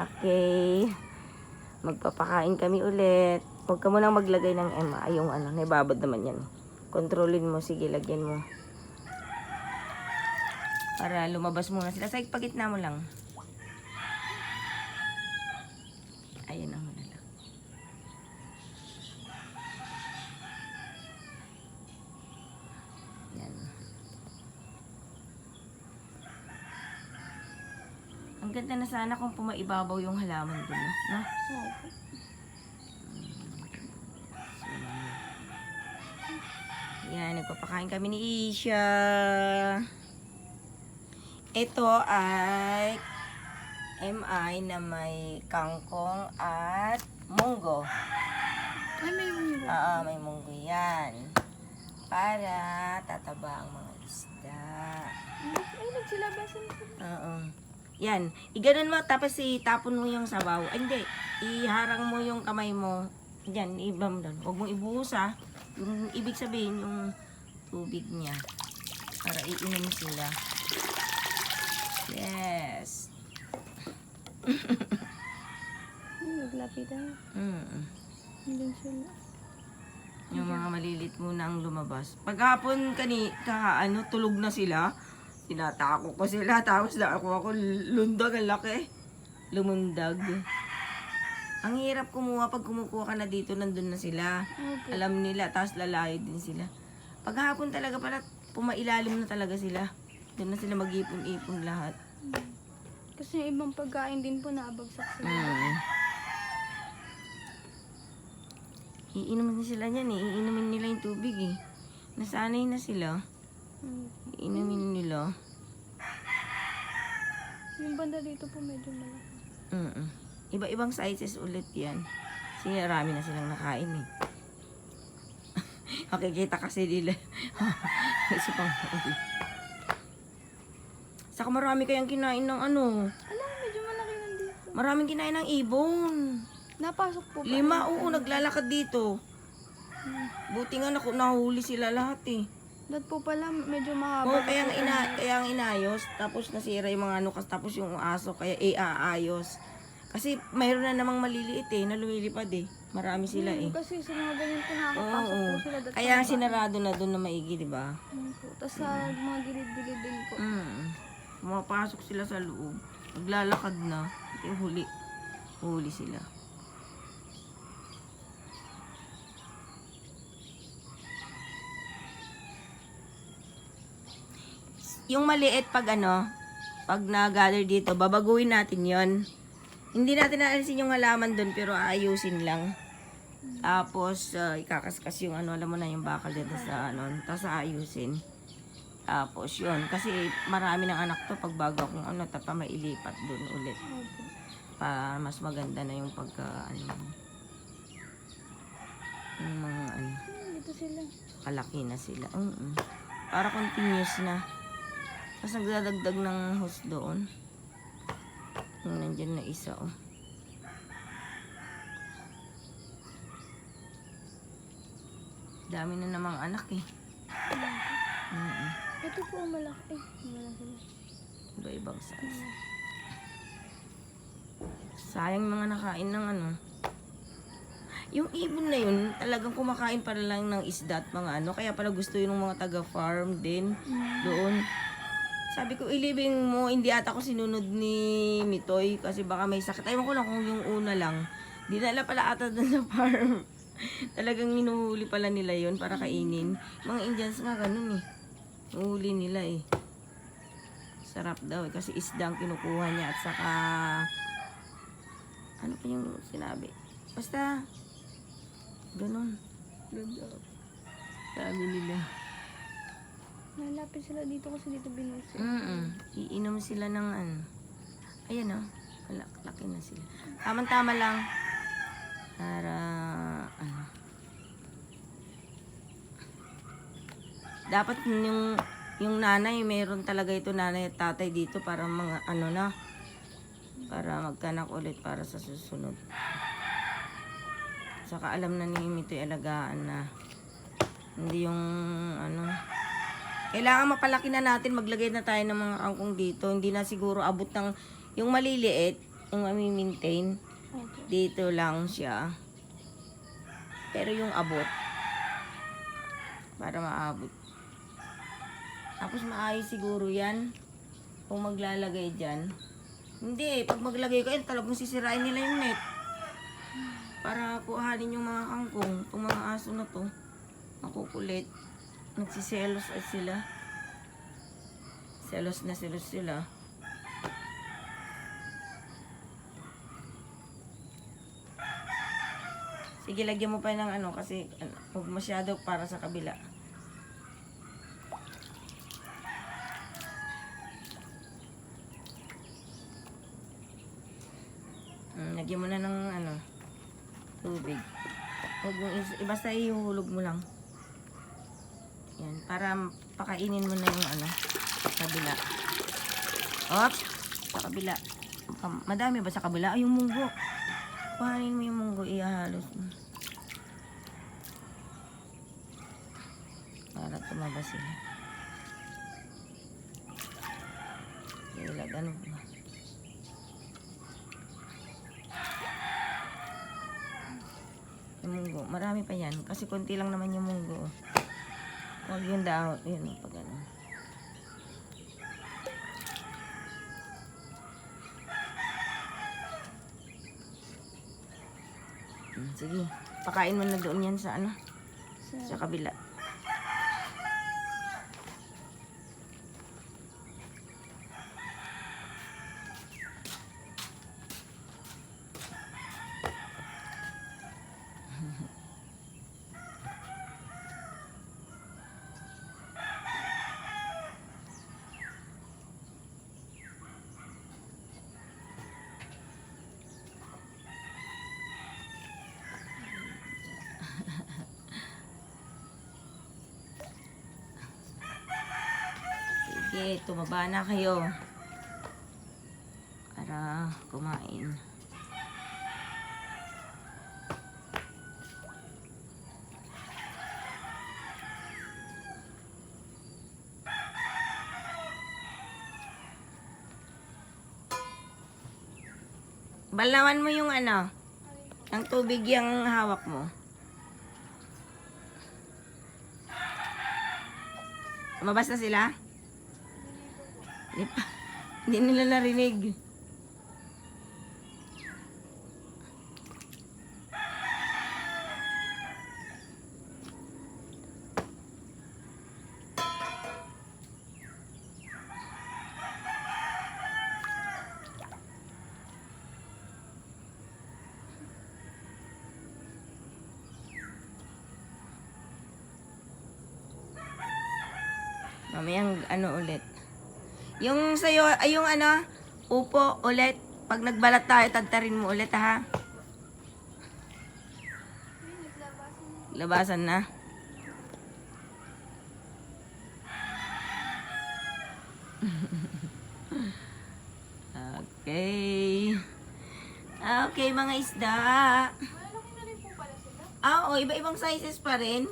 Okay. Magpapakain kami ulit. Huwag ka munang maglagay ng Emma. Ay, yung ano, naibabad naman yan. Kontrolin mo. Sige, lagyan mo. Para lumabas muna sila. Sa pagitna mo lang. Ayun ang muna lang. Yan. Ang ganda na sana kung pumaibabaw yung halaman dun, no? no? Yan, nagpapakain kami ni Isha. Ito ay MI na may kangkong at munggo. Ay, may munggo. Oo, may munggo yan. Para tataba ang mga isda. Ay, nagsilabasan ko. Oo. Yan. Iganon mo, tapos itapon mo yung sabaw. Ay, hindi. Iharang mo yung kamay mo. Yan, ibam doon. Huwag mong ibuhos ha. Yung ibig sabihin, yung tubig niya. Para iinom sila. Yes. Naglapitan. Mm. Hindi sila. Yung mga malilit muna ang lumabas. Paghapon kani, ka, ano, tulog na sila. Tinatako ko sila. Tapos na ako, ako lundag, ang laki. Lumundag. Ang hirap kumuha pag kumukuha ka na dito, nandun na sila. Okay. Alam nila, tapos lalayo din sila. Paghapon talaga pala, pumailalim na talaga sila. Doon na sila mag-ipon-ipon lahat. Kasi yung ibang pagkain din po naabagsak sila. Mm. Iinumin na sila niyan eh. Iinumin nila yung tubig eh. Nasanay na sila. Mm. Iinumin nila. Yung banda dito po medyo malaki. Mm Iba-ibang sizes ulit yan. Kasi marami na silang nakain eh. Makikita kasi nila. Isa pang Saka marami kayang kinain ng ano. Ala, medyo malaki nandito. Maraming kinain ng ibon. Napasok po ba? Lima, oo, naglalakad dito. Buti nga naku, nahuli sila lahat eh. Dad po pala, medyo mahaba. kaya ang ina, kaya ang inayos, tapos nasira yung mga ano, tapos yung aso, kaya iaayos. Kasi mayroon na namang maliliit eh, na lumilipad eh. Marami sila eh. Kasi sa mga ganyan po nakakapasok Oo. po sila. Dad, Kaya sinarado na doon na maigi, di ba? Mm po. Tapos sa mga gilid-gilid din po. Mm. Pumapasok sila sa loob. Maglalakad na. Yung huli. Huli sila. Yung maliit pag ano, pag na-gather dito, babaguhin natin yon. Hindi natin naalisin yung halaman doon, pero aayusin lang. Tapos, uh, ikakaskas yung ano, alam mo na yung bakal dito sa ano, tapos aayusin. Tapos yun, kasi marami ng anak to pag bago akong ano, tapa mailipat doon ulit. Para mas maganda na yung pagka, ano, yung mga ano, kalaki na sila. Mm Para continuous na. Tapos nagdadagdag ng host doon. Yung nandyan na isa, oh. Dami na namang anak eh. Mm Ito po ang malaki. Malaki na. Iba-ibang size. Sayang mga nakain ng ano. Yung ibon na yun, talagang kumakain para lang ng isda at mga ano. Kaya pala gusto yun ng mga taga-farm din doon. Sabi ko, ilibing mo, hindi ata ko sinunod ni Mitoy kasi baka may sakit. Ayaw ko lang kung yung una lang. Dinala pala ata doon sa farm. Talagang hinuhuli pala nila yon para kainin. Mga Indians nga ganun eh. Nuhuli nila eh. Sarap daw eh, kasi isda ang kinukuha niya at saka ano pa yung sinabi? Basta ganun. Ganda. Sabi nila. Nalapit sila dito kasi dito binusi. Mm Iinom sila ng ano. Ayan oh. Lak laki na sila. Tama-tama lang. Para ano. Dapat yung yung nanay, meron talaga ito nanay at tatay dito para mga ano na para magkanak ulit para sa susunod. Saka alam na ni Mito alagaan na hindi yung ano kailangan mapalaki na natin, maglagay na tayo ng mga kangkong dito. Hindi na siguro abot ng, yung maliliit, yung mamimaintain, dito lang siya. Pero yung abot, para maabot. Tapos maayos siguro yan. Kung maglalagay dyan. Hindi, pag maglagay ka, yun, talagang sisirain nila yung net. Para kuhanin yung mga kangkong, itong mga aso na to. Makukulit. Nagsiselos at sila. Selos na selos sila. Sige, lagyan mo pa ng ano kasi ano, huwag masyado para sa kabila. Mm, lagyan mo na ng ano, tubig. Huwag mo, basta ihulog mo lang. Yan, para pakainin mo na yung ano, kabila. Op! Sa kabila. Madami ba sa kabila? Ay, yung munggo. Kuhanin mo yung munggo, ihahalos mo. Para tumaba sila. Ilag, ano ba? Yung munggo, marami pa yan. Kasi konti lang naman yung munggo. Huwag yung dahon. Yun, pag ano. Hmm, Sige, pakain mo na doon yan sa ano, Sa, sa kabila. Sige, tumaba na kayo. Para kumain. Balawan mo yung ano, ang tubig yung hawak mo. Mabas na sila? Hindi pa. Hindi nila narinig. Mamayang ano ulit. Yung sa'yo, ay yung ano, upo ulit. Pag nagbalat tayo, tagtarin mo ulit ha. Labasan na. okay. Okay, mga isda. Ah, oo, iba-ibang sizes pa rin.